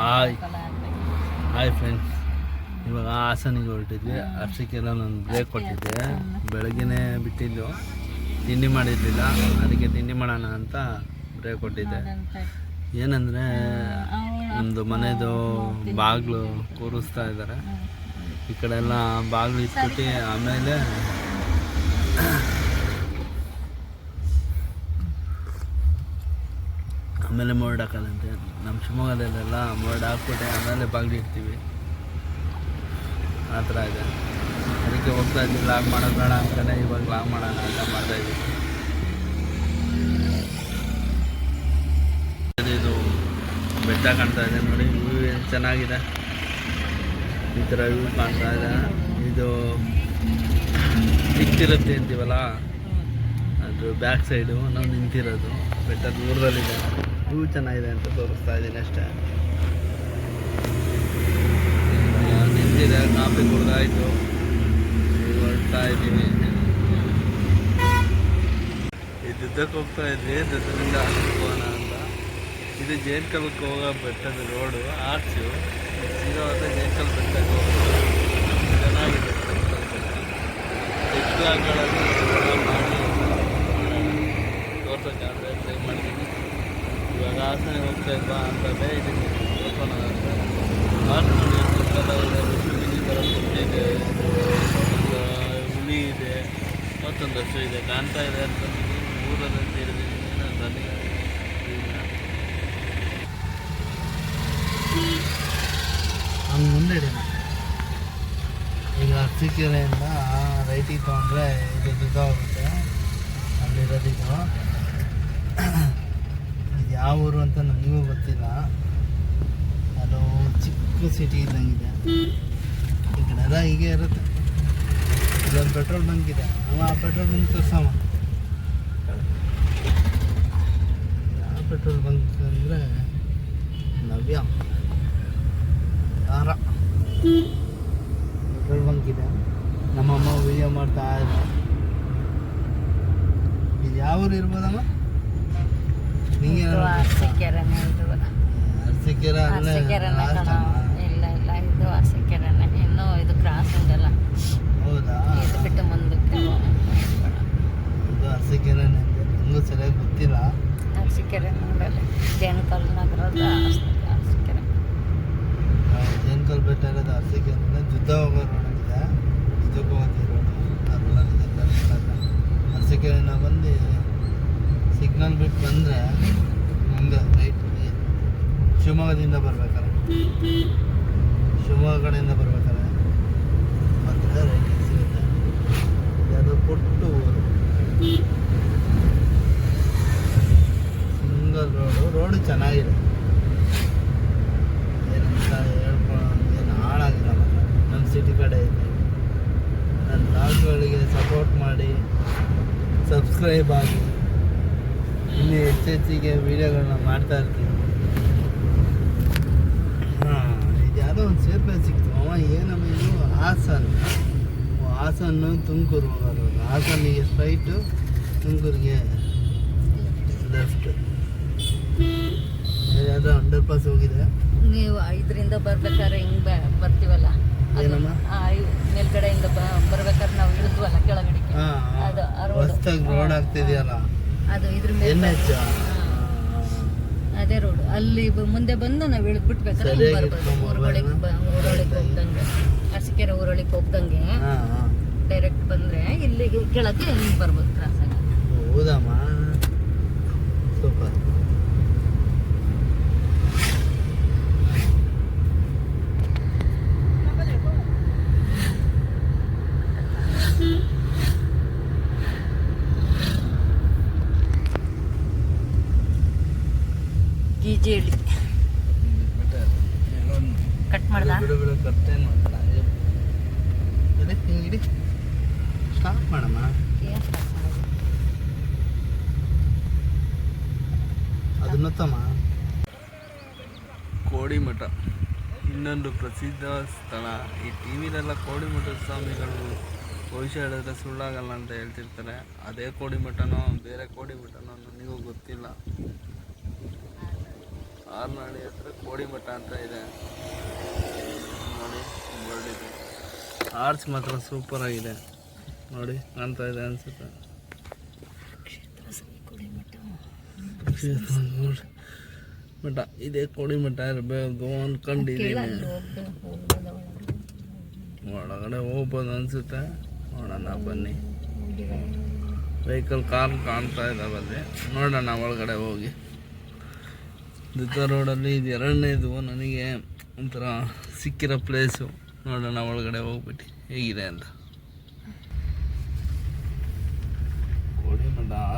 Hi. Hi friends. ಇವಾಗ ಹಾಸನಿಗೆ ಹೊರಟಿದ್ವಿ. ಅಷ್ಟಕ್ಕೆಲ್ಲ ನಾನು break ಕೊಟ್ಟಿದ್ದೆ. ಬೆಳಗ್ಗೆನೇ ಬಿಟ್ಟಿದ್ದು. ತಿಂಡಿ ಮಾಡಿರಲಿಲ್ಲ. ಅದಕ್ಕೆ ತಿಂಡಿ ಮಾಡೋಣ ಅಂತ ಬ್ರೇಕ್ ಕೊಟ್ಟಿದ್ದೆ. ಏನಂದರೆ ನಮ್ಮದು ಮನೆಯದು ಬಾಗಿಲು ಕೂರಿಸ್ತಾ ಇದ್ದಾರೆ. ಈ ಕಡೆ ಎಲ್ಲ ಬಾಗಿಲು ಇಟ್ಬಿಟ್ಟು ಆಮೇಲೆ ಆಮೇಲೆ ಮೋರ್ಡ್ ಹಾಕಲ್ಲಂತೆ. ನಮ್ಮ ಶಿವಮೊಗ್ಗದಲ್ಲೆಲ್ಲ ಮೋರ್ಡ್ ಹಾಕ್ಬಿಟ್ಟೆ, ಆಮೇಲೆ ಬಾಗಿಲು ಆ ಥರ ಇದೆ. ಅದಕ್ಕೆ ಹೋಗ್ತಾ ಇದ್ವಿ ಲಾಗ್ ಮಾಡೋದು ಬೇಡ ಅಂತಾನೆ ಇವಾಗ ಲಾಗ್ ಮಾಡೋಣ ಅಂತ ಮಾಡ್ತಾ ಇದ್ವಿ. ಇದು ಬೆಟ್ಟ ಕಾಣ್ತಾ ಇದೆ ನೋಡಿ ವ್ಯೂ ಚೆನ್ನಾಗಿದೆ. ಈ ಥರ ವ್ಯೂ ಕಾಣ್ತಾ ಇದೆ. ಇದು ನಿಂತಿರುತ್ತೆ ಅಂತೀವಲ್ಲ? ಅದು ಬ್ಯಾಕ್ ಸೈಡು ನಾವು ನಿಂತಿರೋದು. ಬೆಟ್ಟ ದೂರದಲ್ಲಿದೆ. ವ್ಯೂ ಚೆನ್ನಾಗಿದೆ ಅಂತ ತೋರಿಸ್ತಾ ಇದ್ದೀನಿ ಅಷ್ಟೇ. ನಿಂತಿದೆ, ಕಾಫಿ ಕುಡ್ದಾಯ್ತು. ಹೊರಡ್ತಾ ಇದ್ದೀನಿ ಇದ್ದಕ್ಕೆ ಹೋಗ್ತಾ ಇದ್ವಿ ದುದ್ದರಿಂದ ಹೋಗೋಣ ಅಂತ. ಇದು ಜೇನ್ಕಲ್ಕ್ಕೆ ಹೋಗೋ ಬೆಟ್ಟದ ರೋಡು ಆರ್ಚು ಹೋದ್ರೆ ಜೇನ್ಕಲ್ ಬೆಟ್ಟಕ್ಕೆ ಹೋಗೋದು ಚೆನ್ನಾಗಿದೆ ಚಿಕ್ಕಗಳಲ್ಲಿ ಮಾಡಿ. ಮಾಡ್ತೀನಿ ಹಾಸನ ಹೋಗ್ತಾ ತೋರ್ಸೋಣ ಅಂತ ಸಕ್ಕತ್ತಾಗಿದೆ ಮಿನಿ ಬರೋದು ಇದೆ. ಹುಲಿ ಇದೆ ಮತ್ತೊಂದಷ್ಟು ಇದೆ, ಕಾಣ್ತಾ ಇದೆ ಅಂತ ಊರಲ್ಲಿ ಸೇರಿದ್ದೀನಿ ನಾನು ಹಂಗೆ ಮುಂದೆ ಇಡೀನಿ ಈಗ ಅರಸೀಕೆರೆಯಿಂದ ರೈಟಿಗೆ ತೊಗೊಂಡ್ರೆ ಇದು ದುಡ್ಡ ಹೋಗುತ್ತೆ ಅಲ್ಲಿರೋದಿದ್ದು ಯಾವ ಊರು ಅಂತ ನನಗೂ ಗೊತ್ತಿಲ್ಲ. ಅದು ಚಿಕ್ಕ ಸಿಟಿ ಇದ್ದಂಗಿದೆ. ಈ ಕಡೆ ಎಲ್ಲ ಹೀಗೆ ಇರುತ್ತೆ. ಇಲ್ಲೊಂದು ಪೆಟ್ರೋಲ್ ಬಂಕ್ ಇದೆ. ಅವ ಆ ಪೆಟ್ರೋಲ್ ಬಂಕ್ ತೋರ್ಸವ ಯಾವ ಪೆಟ್ರೋಲ್ ಬಂಕ್ ಅಂದರೆ ನವ್ಯ. ಯಾರ ಪೆಟ್ರೋಲ್ ಬಂಕ್ ಇದೆ. ನಮ್ಮಮ್ಮ ವಿಡಿಯೋ ಮಾಡ್ತಾ ಇದ್ದಾರೆ ಇದು ಯಾವ ಊರು ಇರ್ಬೋದಮ್ಮ ನಿಂಗೆ ಅರಸೀಕೆರೆನೆ ಇದು ಅರಸೀಕೆರೆ ಕಣ. ಇಲ್ಲ ಇಲ್ಲ ಇದು ಅರಸೀಕೆರೆನೆ ಇನ್ನು ಇದು ಕ್ರಾಸ್ ಉಂಟಲ್ಲ. ಹೌದಾ? ಇದು ಬಿಟ್ಟು ಮುಂದಕ್ಕೆ ಇದು ಅರಸೀಕೆರೆನೇ ಇದೆ ನನಗೂ ಸರಿಯಾಗಿ ಗೊತ್ತಿಲ್ಲ. ಅರಸೀಕೆರೆ ನೋಡಲ್ಲ ಜೇನ್ಕಲ್ ನಗರದ ಅರಸೀಕೆರೆ ಜೇನ್ಕಲ್ ಬೆಟ್ಟ ಇರೋದು ಅರಸೀಕೆರೆ ಜುದ್ದ ಹೋಗೋ ರೋಡ್ ಇದೆ ಜುದ್ದಕ್ಕೆ ಹೋಗೋದು ರೋಡು ರೋಡಲ್ಲಿ ಅರಸೀಕೆರೆನ ಬಂದು ಸಿಗ್ನಲ್ ಬಿಟ್ಟು ಬಂದರೆ ಮುಂದೆ ರೈಟ್ ಶಿವಮೊಗ್ಗದಿಂದ ಬರ್ಬೇಕಾರೆ ಶಿವಮೊಗ್ಗ ಕಡೆಯಿಂದ ಬರ್ಬೇಕಾದ್ರೆ ಮತ್ತೆ ರೈಟ್ ಸಿಗುತ್ತೆ ಅದು ಕೊಟ್ಟು ಊರು ಸಿಂಗಲ್ ರೋಡು ರೋಡು ಚೆನ್ನಾಗಿದೆ. ಏನಂತ ಹೇಳ್ಕೊಂಡು ಏನು ಹಾಳಾಗಿಲ್ಲ ಮಾತ್ರ. ನಮ್ಮ ಸಿಟಿ ಕಡೆ ಇದೆ. ನನ್ನ ಬ್ಲಾಗ್ಗಳಿಗೆ ಸಪೋರ್ಟ್ ಮಾಡಿ ಸಬ್ಸ್ಕ್ರೈಬ್ ಆಗಿ. ಇಲ್ಲಿ ಹೆಚ್ಚೆಚ್ಚಿಗೆ ವೀಡಿಯೋಗಳನ್ನ ಮಾಡ್ತಾ ಇರ್ತೀನಿ ಹಾಂ ಇದು ಒಂದು ಸಿಕ್ತು ಅವ ಏನಮ್ಮ ಇದು ಹಾಸನ್? ಹಾಸನ್ನು ತುಮಕೂರು ಹೋಗೋದು ಹಾಸನಿಗೆ ಸ್ಟ್ರೈಟು ತುಮಕೂರಿಗೆ ಲೆಫ್ಟ್ ಯಾವುದೋ ಅಂಡರ್ ಪಾಸ್ ಹೋಗಿದೆ. ನೀವು ಇದರಿಂದ ಬರ್ಬೇಕಾದ್ರೆ ಹಿಂಗೆ ಬ- ಬರ್ತೀವಲ್ಲ? ಏನಮ್ಮ? ಮೇಲ್ಗಡೆಯಿಂದ ಬ- ಬರ್ಬೇಕಾದ್ರೆ ನಾವು ಇಳಿದ್ವಲ್ಲ ಕೆಳಗಡೆ ಅದು. ಹೊಸ್ದಾಗಿ ರೋಡ್ ಆಗ್ತಿದೆಯಲ್ಲ? ಅದು ಇದ್ರ ಎನ್ ಮೇಲೆ ಎಚ್ ಅದೇ ರೋಡ್ ಅಲ್ಲಿ ಮುಂದೆ ಬಂದು ನಾವು ಇಳಿದ್ಬಿಟ್ಬೇಕಾದ್ರೆ ಬಿಟ್ಬೇಕಾದ್ರೆ ಊರೊಳಗೆ ಹೋಗ್ದಂಗೆ. ಅಸಿಕೆರೆ ಊರೊಳಗೆ ಹೋಗ್ದಂಗೆ ಡೈರೆಕ್ಟ್ ಬಂದ್ರೆ ಇಲ್ಲಿಗೆ ಕೆಳಕ್ಕೆ ಬರ್ಬೋದು ಕ್ರಾಸ್ ಆಗಿ ಹೌದಮ್ಮ ಸೂಪರ್ ಗೀಜೇಳಿ ಕಟ್ ಮಾಡ್ದ ಬಿಡು ಬಿಡು ಕರ್ತೇನು ಮಾಡ್ತಾ ಇಡಿ ಹಿಂಗೆ ಇಡಿ ಸ್ಟಾಪ್ ಮಾಡಮ್ಮ ಕೋಡಿಮಠ ಇನ್ನೊಂದು ಪ್ರಸಿದ್ಧ ಸ್ಥಳ. ಈ ಟಿ ವಿಲೆಲ್ಲ ಕೋಡಿಮಠದ ಸ್ವಾಮಿಗಳು ಭವಿಷ್ಯ ಹೇಳಿದ್ರೆ ಸುಳ್ಳಾಗಲ್ಲ ಅಂತ ಹೇಳ್ತಿರ್ತಾರೆ. ಅದೇ ಕೋಡಿಮಠನೋ ಬೇರೆ ಕೋಡಿಮಠನೋ ನನಗೂ ಗೊತ್ತಿಲ್ಲ. ಆರ್ನಾಡಿ ಹತ್ರ ಕೋಡಿಮಠ ಅಂತ ಇದೆ. ನೋಡಿ ಆರ್ಚ್ ಮಾತ್ರ ಸೂಪರ್ ಆಗಿದೆ. ನೋಡಿ ಕಾಣ್ತಾ ಇದೆ ಅನ್ಸುತ್ತೆ. ಇದೇ ಕುಡಿಮಠ ಮಠ ಇದೇ ಕೋಡಿಮಠ ಇರಬೇಕು ಅನ್ಕೊಂಡಿದ್ದೀನಿ ಒಳಗಡೆ ಹೋಗ್ಬೋದು ಅನ್ಸುತ್ತೆ. ನೋಡೋಣ ಬನ್ನಿ. ವೆಹಿಕಲ್ ಕಾರ್ ಕಾಣ್ತಾ ಇದಾವಲ್ಲಿ ನೋಡೋಣ ಒಳಗಡೆ ಹೋಗಿ. ದುರ್ಗಾ ರೋಡಲ್ಲಿ ಇದು ಎರಡನೇದು ನನಗೆ ಒಂಥರ ಸಿಕ್ಕಿರೋ ಪ್ಲೇಸು ನೋಡೋಣ ಒಳಗಡೆ ಹೋಗ್ಬಿಟ್ಟು ಹೇಗಿದೆ ಅಂತ.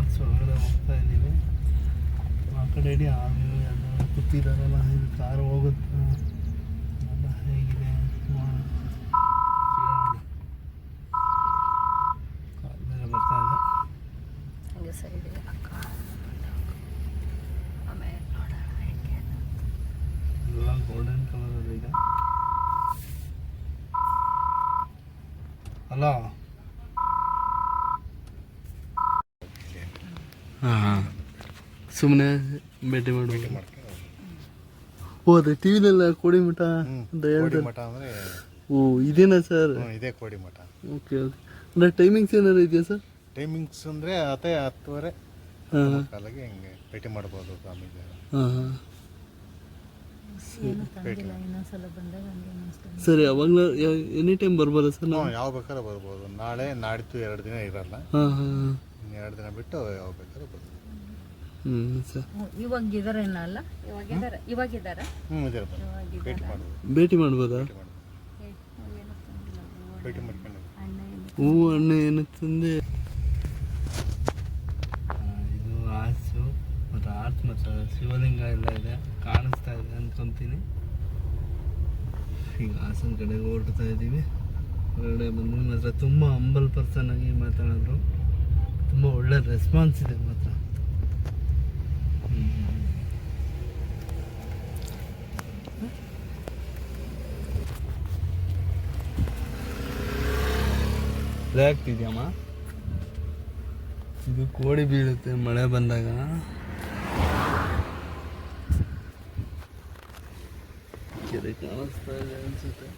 ಆರ್ಚ್ ಒಳಗಡೆ ಹೋಗ್ತಾ ಇದ್ದೀವಿ. ಆ ಕಡೆ ಇಡೀ ಆಮೇಲೆ ಎಲ್ಲ ಕೂತಿದಾರಲ್ಲ ಇದು ಕಾರ್ ಹೋಗುತ್ತೆ. ಎಲ್ಲ ಹೇಗಿದೆ ಬೇರೆ ಬರ್ತಾ ಇದೆ. ಹಂಗೆ. ಎಲ್ಲ ಗೋಲ್ಡನ್ ಕಲರ್ ಇದೆ. ಹಲೋ ಹಾಂ ಹಾಂ ಸುಮ್ಮನೆ ಭೇಟಿ ಮಾಡ್ಬೋದು ಓ ಅದೇ ಟಿ ವಿಲೆಲ್ಲ ಕೋಡಿ ಮಠ ಅಂತ ಹೇಳ್ತಾರೆ ಮಠ ಅಂದ್ರೆ ಓ ಇದೇನಾ ಸರ್? ಇದೇ ಕೋಡಿ ಮಠ. Okay okay. ಅಂದರೆ ಟೈಮಿಂಗ್ಸ್ ಏನಾರು ಇದೆಯಾ ಸರ್? ಟೈಮಿಂಗ್ಸ್ ಅಂದ್ರೆ ಅದೇ ಹತ್ತುವರೆ ಹಾಂ ಕಾಲಕ್ಕೆ ಹಿಂಗೆ ಭೇಟಿ ಮಾಡ್ಬೋದು ಸ್ವಾಮೀಜಿ ಹಾಂ ಹಾಂ. ಅನಿಸ್ತು. ಸರಿ ಅವಾಗಲೂ ಎನಿ ಟೈಮ್ ಬರ್ಬೋದಾ ಸರ್ ನಾವು ಯಾವ ಬೇಕಾದ್ರೆ ಬರ್ಬೋದು. ನಾಳೆ ನಾಡಿದ್ದು ಎರಡು ದಿನ ಇರಲ್ಲ. ಹಾಂ ಹಾಂ. ಇನ್ನು ಎರಡು ದಿನ ಬಿಟ್ಟು ಯಾವ ಬೇಕಾದ್ರೆ ಬರ್ತೀವಿ ಹ್ಞೂ ಸರ್. ಇವಾಗ ಇದಾರೇನ ಅಲ್ಲ? ಇವಾಗ ಇದಾರೆ ಇವಾಗ ಇದಾರ ಹ್ಞೂ ಇದೇ ಬರ್ಬೋದು ಇವಾಗ ಭೇಟಿ ಮಾಡ್ಬೋದು? ಭೇಟಿ ಮಾಡ್ಬೋದಾ. ಭೇಟಿ ಮಾಡ್ಬೋದು ಭೇಟಿ ಮಾಡ್ಕೊಂಡು ಅಣ್ಣ ಏನು ಹೂವು ಹಣ್ಣು ಏನು ತಂದೆ? ಇದು ಆರ್ಚು ಮತ್ತು ಆರ್ಚ್ ಮತ್ತು ಶಿವಲಿಂಗ ಎಲ್ಲ ಇದೆ. ಕಾಣಿಸ್ತಾ ಇದೆ ಅನ್ಕೊಂತೀನಿ. ಈಗ ಹಾಸನ ಕಡೆಗೆ ಹೊರಡ್ತಾ ಇದ್ದೀವಿ. ಹೊರಗಡೆ ಬಂದು ಮಾತ್ರ ತುಂಬ ಹಂಬಲ್ ಪರ್ಸನ್ ಆಗಿ ಮಾತಾಡಿದ್ರು. ತುಂಬ ಒಳ್ಳೆ ರೆಸ್ಪಾನ್ಸ್ ಇದೆ ಮಾತ್ರ. ಆಗ್ತಿದ್ಯಮ್ಮ ಇದು ಕೋಡಿ ಬೀಳುತ್ತೆ, ಮಳೆ ಬಂದಾಗ. ಕೆರೆ ಕಾಣಿಸ್ತಾ ಇದೆ ಅನ್ಸುತ್ತೆ.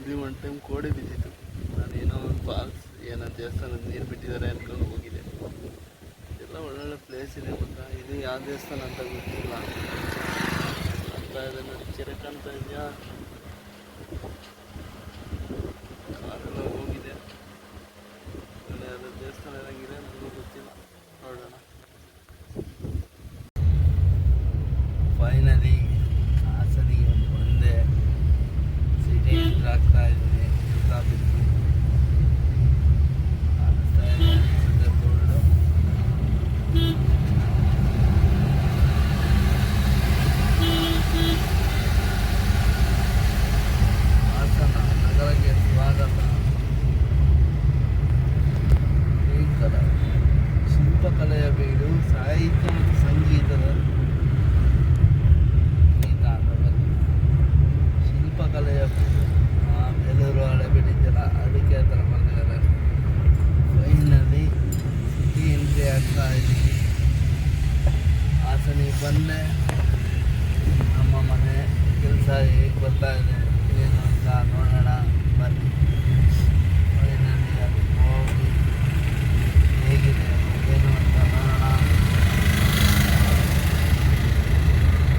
ಇಲ್ಲಿ ಒನ್ ಟೈಮ್ ಕೋಡಿ ಬಿದ್ದಿತ್ತು. ನಾನು ಏನೋ ಒಂದು ಫಾಲ್ಸ್ ಏನೋ ದೇವಸ್ಥಾನದ ನೀರು ಬಿಟ್ಟಿದ್ದಾರೆ ಅಂದ್ಕೊಂಡು ಹೋಗಿದೆ. ಎಲ್ಲ ಒಳ್ಳೊಳ್ಳೆ ಪ್ಲೇಸ್ ಇದೆ ಗೊತ್ತಾ? ಇದು ಯಾವ ದೇವಸ್ಥಾನ ಅಂತ ಗೊತ್ತಿಲ್ಲ. ಅಂತ ಇದೆ ನೋಡಿ ಕಾಣ್ತಾ ಇದೆಯಾ? ಕಾರೆಲ್ಲ ಹೋಗಿದೆ. ಒಳ್ಳೆ ದೇವಸ್ಥಾನ ಇರೋಂಗಿದೆ ನನಗೂ ಗೊತ್ತಿಲ್ಲ. ನೋಡೋಣ ಫೈನಲಿ ಹಾಸನಿಗೆ ಬಂದೆ ಸಿಟಿ ಎಂಟ್ರ್ ಆಗ್ತಾ ಇದ್ದೀನಿ ಟ್ರಾಫಿಕ್ ಕಾಣಿಸ್ತಾ ಇದೆ ಅನ್ಸುತ್ತೆ ಬೋರ್ಡು ಹಾಸನ ನಗರಕ್ಕೆ ಸ್ವಾಗತ ಭೀಕರ ಶಿಲ್ಪಕಲೆಯ ಬೀಡು ಸಾಹಿತ್ಯ ಮತ್ತು ಸಂಗೀತದ ಗೀತ ಅಂತ ಬರುತ್ತೆ. ಶಿಲ್ಪಕಲೆಯ ಬೀಡು ಆ ಬೇಲೂರು ಹಳೆಬೀಡಿದೆಯಲ್ಲ ಅದಕ್ಕೆ ಆ ಥರ ಬರ್ತಿದ್ದಾರೆ ಫೈನಲಿ ಸಿಟಿ ಎಂಟ್ರಿ ಆಗ್ತಾ ಇದ್ದೀವಿ ಹಾಸನಿಗೆ ಬಂದೆ. ನಮ್ಮ ಮನೆ ಕೆಲಸ ಹೇಗೆ ಬರ್ತಾ ಇದೆ, ಏನು ಅಂತ ನೋಡೋಣ, ಬನ್ನಿ. ಅದಕ್ಕೆ ಹೋಗಿ ಏನು ನೋಡೋಣ.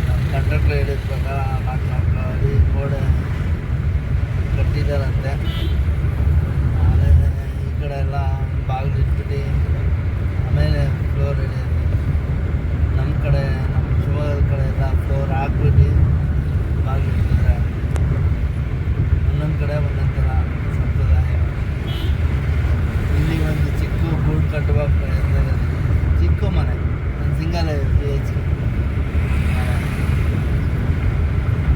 ನಮ್ಮ ಗೋಡೆ ಕಟ್ಟಿದ್ದಾರಂತೆ. ಆಮೇಲೆ ಈ ಕಡೆ ಎಲ್ಲ ಬಾಗಿಲು ಇಟ್ಬಿಟ್ಟು ಆಮೇಲೆ ಫ್ಲೋರ್ ಹಿಡಿಯೋದು ನಮ್ಮ ಕಡೆ ನಮ್ಮ ಶಿವಮೊಗ್ಗದ ಕಡೆ ಎಲ್ಲ ಫ್ಲೋರ್ ಹಾಕ್ಬಿಟ್ಟು ಬಾಗಿಲು ಇಟ್ಟಿದ್ದಾರೆ ಒಂದೊಂದು ಕಡೆ ಒಂದೊಂದು ಥರ ಸಂಪ್ರದಾಯ ಇಲ್ಲಿ ಒಂದು ಚಿಕ್ಕ ಗೂಡು ಕಟ್ಟುವ ಪ್ರಯತ್ನದಲ್ಲಿ ಚಿಕ್ಕ ಮನೆ ಒಂದು ಸಿಂಗಲ್ ಬಿ ಎಚ್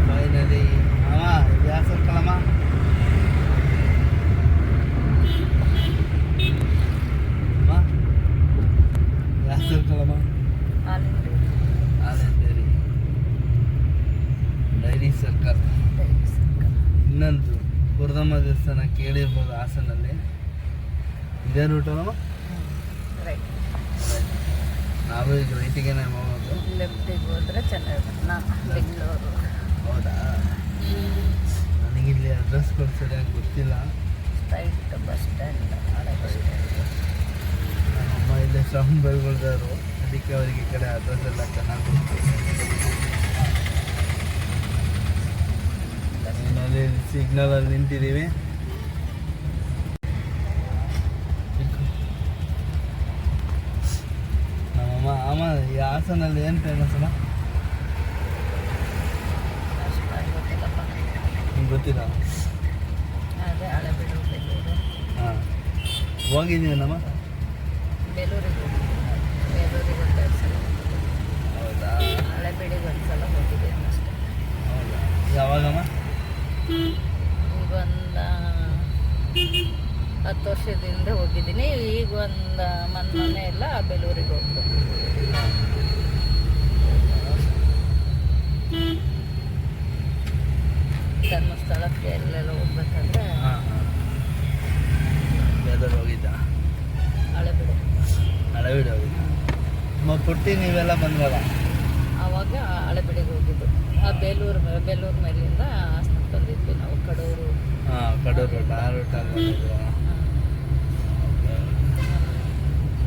ಫೈನಲಿ ಅಮ್ಮ ಯಾವ ಸರ್ಕಲಮ್ಮ ಅಮ್ಮ ಯಾವ ಸರ್ಕಲಮ್ಮ ಹಾಲಿಂದ ಆನಂದ್ ಡೈರಿ ಡೈರಿ ಸರ್ಕಲ್ ಇನ್ನೊಂದು ಗುರುದಮ್ಮ ದೇವಸ್ಥಾನ ಕೇಳಿರ್ಬೋದು ಊಟ ರೂಟು ನಾವು ಈಗ ರೈಟಿಗೆ ಹೋಗೋದು ಲೆಫ್ಟಿಗೆ ಹೋದರೆ ಚೆನ್ನಾಗಿರುತ್ತೆ. ಬೆಂಗಳೂರು. ಹೌದಾ? ನನಗಿಲ್ಲಿ ಅಡ್ರೆಸ್ಗಳು ಸರಿಯಾಗಿ ಗೊತ್ತಿಲ್ಲ. ಬಸ್ ಸ್ಟ್ಯಾಂಡ್ ಹಳೆ ಬಸ್ ಸ್ಟ್ಯಾಂಡ್. ನಮ್ಮಮ್ಮ ಇಲ್ಲೇ ಸ್ವಾಮಿ ಬರ್ಗೊಳ್ದವರು ಅದಕ್ಕೆ ಅವರಿಗೆ ಈ ಕಡೆ ಅಡ್ರೆಸ್ ಎಲ್ಲ ಚೆನ್ನಾಗಿ ಗೊತ್ತು. ಸಿಗ್ನಲಲ್ಲಿ ನಿಂತಿದ್ದೀವಿ ನಮ್ಮಮ್ಮ ಅಮ್ಮ ಈ ಹಾಸನಲ್ಲಿ ಏನು ಫೇಮಸ್ ಅಮ್ಮ? ಗೊತ್ತಿಲ್ಲ? ಹಾಂ. ಹೋಗಿದ್ದೀವಿ ನಮ್ಮ ಬೇಲೂರಿಗೆ ಸಲ ಹೌದಾ? ಹಳೆಬೀಡಿಗೆ ಒಂದು ಸಲ ಹೋಗಿದ್ದೀನಿ ಅಷ್ಟೇ. ಹೌದಾ? ಯಾವಾಗಮ್ಮ? ಈಗ ಒಂದು ಹತ್ತು ವರ್ಷದಿಂದ ಹೋಗಿದ್ದೀನಿ. ಈಗ ಒಂದು ಮನೆ ಎಲ್ಲ ಬೆಲೂರಿಗೆ ಹೋಗ್ಬೇಕು. ಧರ್ಮಸ್ಥಳಕ್ಕೆ ಎಲ್ಲೆಲ್ಲ ಹೋಗ್ಬೇಕಂದ್ರೆ ಬೇಲೂರು ಹೋಗಿದ್ದ ಹಳೆಬೀಡು. ಹಳೆಬೀಡು ಹೋಗಿದ್ದ ಮ ಪುಟ್ಟಿ ನೀವೆಲ್ಲ ಬಂದ್ವಲ್ಲ ಆವಾಗ ಹಳೆಬೀಡಿಗೆ ಹೋಗಿದ್ದು. ಆ ಬೇಲೂರು ಬೇಲೂರು ಮೇಲಿಂದ ಹಾಸನಕ್ಕೆ ಬಂದಿದ್ವಿ ನಾವು ಕಡೂರು. ಹಾಂ ಕಡೂರು ರೋಡ್ ಆ ರೂಟಲ್ಲಿ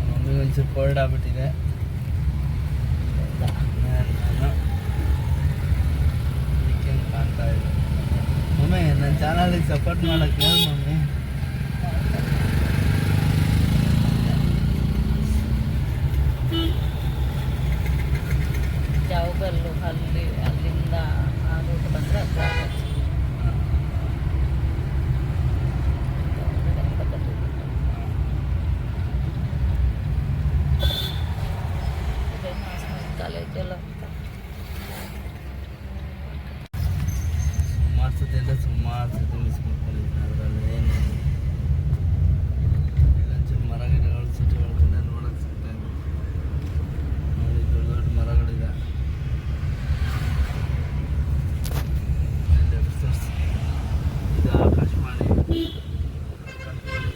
ಮಮ್ಮಿಗೆ ಒಂಚೂರು ಕೋಲ್ಡ್ ಆಗ್ಬಿಟ್ಟಿದೆ ನಾನು ಅದಕ್ಕೆ ಕಾಣ್ತಾ ಇದೆ ಮಮ್ಮಿ ನನ್ನ ಚಾನಲಿಗೆ ಸಪೋರ್ಟ್ ಮಾಡೋಕ್ಕೆ ಹೇಳಿ ಮಮ್ಮಿ ಜಾವಗಲ್ಲು ಅಲ್ಲಿ ಅಲ್ಲಿಂದ ಆ ರೂಟ್ ಬಂದರೆ ಹತ್ರ ಆಗುತ್ತೆ. ಹೊರಗಡೆಯಿಂದ ಬಂದಿದ್ದು. ಇದೇನು ಹಾಸನ ಕಾಲೇಜೆಲ್ಲ ಅಂತ ಸುಮಾರು ಸತಿ ಅಂದರೆ ಸುಮಾರು ಸತಿ ಮಿಸ್ ಮಾಡ್ಕೊಂಡಿದ್ದೀನಿ ಅದರಲ್ಲಿ ಏನು ಇಲ್ಲೊಂಚೂರು ಮರ ಗಿಡಗಳು ಸಿಟಿ ಒಳಗಡೆ ನೋಡೋಕೆ ಸಿಗ್ತಾ ಇದೆ ನೋಡಿ ದೊಡ್ಡ ದೊಡ್ಡ ಮರಗಳಿದೆ ಇಲ್ಲಿ resorts. ಇದು ಆಕಾಶವಾಣಿ ಆಕಾಶವಾಣಿ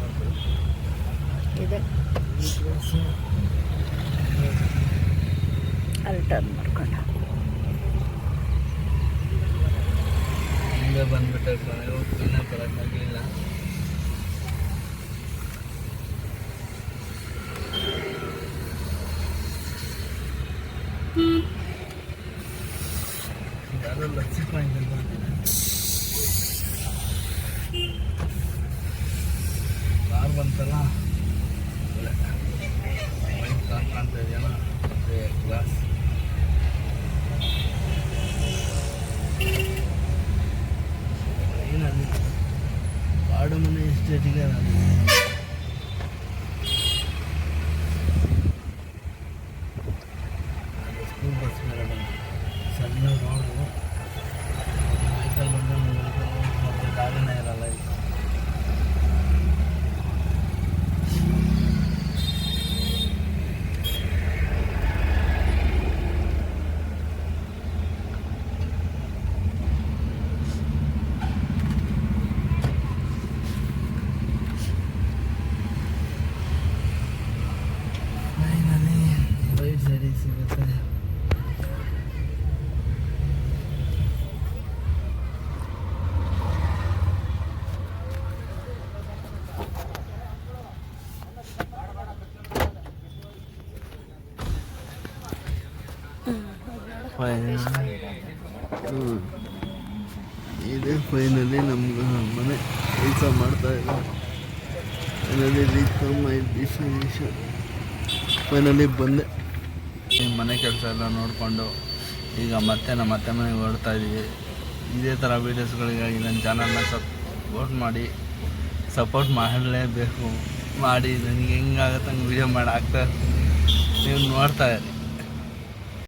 ಬಂದ್ರೆ ಇದೆ ಅಲ್ಲಿ ಟರ್ನ್ ಮಾಡ್ಕೊಂಡು ಹಿಂಗೆ ಬಂದ್ಬಿಟ್ಟೆ ಕೊನೆಗೆ ಹೋಗ್ತೀನಿ ಬರೋಕ್ಕಾಗಲಿಲ್ಲ ಯಾರೋ ಲಕ್ಷಿಸ್ಕೊಂಡು ಕಾರ್ ಬಂತಲ್ಲ ಒಳ್ಳೆ ವೈಟ್ ಕಾರ್ ಕಾಣ್ತಾ ಇದೆಯಲ್ಲ ಅದೇ ಗ್ಲಾಸ್ ಏನಲ್ಲಿ ಕಾಡು ಮನೆ ಎಸ್ಟೇಟಿಗೆ ನಾನು ಸ್ಕೂಲ್ ಬಸ್ ಮೇಲೆ ಬಂದು ಸಣ್ಣ ರೋಡು ವೆಹಿಕಲ್ ಬಂದು ವೆಹಿಕಲ್ ಮತ್ತೆ ಜಾಗನೇ ಇರಲ್ಲ ಈಗ ಫೈನಲಿ ರೈಟ್ ಸೈಡಿಗೆ ಸಿಗುತ್ತೆ ಇದೆ ಫೈನಲಿ ನಮ್ಗೆ ಮನೆ ಕೆಲಸ ಮಾಡ್ತಾ ಇಲ್ಲ ಫೈನಲಿ ರೀಚ್ ಮೈ ಫೈನಲಿ ಬಂದೆ. ಮನೆ ಕೆಲಸ ಎಲ್ಲ ನೋಡಿಕೊಂಡು ಈಗ ಮತ್ತೆ ನಮ್ಮ ಅತ್ತೆ ಮನೆಗೆ ಹೊರಡ್ತಾ ಇದ್ದೀವಿ ಇದೇ ಥರ ವೀಡಿಯೋಸ್ಗಳಿಗಾಗಿ ನನ್ನ ಚಾನಲ್ನ ಸಪೋರ್ಟ್ ಮಾಡಿ ಸಪೋರ್ಟ್ ಮಾಡಲೇಬೇಕು. ಮಾಡಿ, ನನಗೆ ಹೆಂಗಾಗತ್ತೆ ಹಂಗೆ ವೀಡಿಯೋ ಮಾಡಿ ಹಾಕ್ತಾ ನೀವು ನೋಡ್ತಾ ಇರಿ.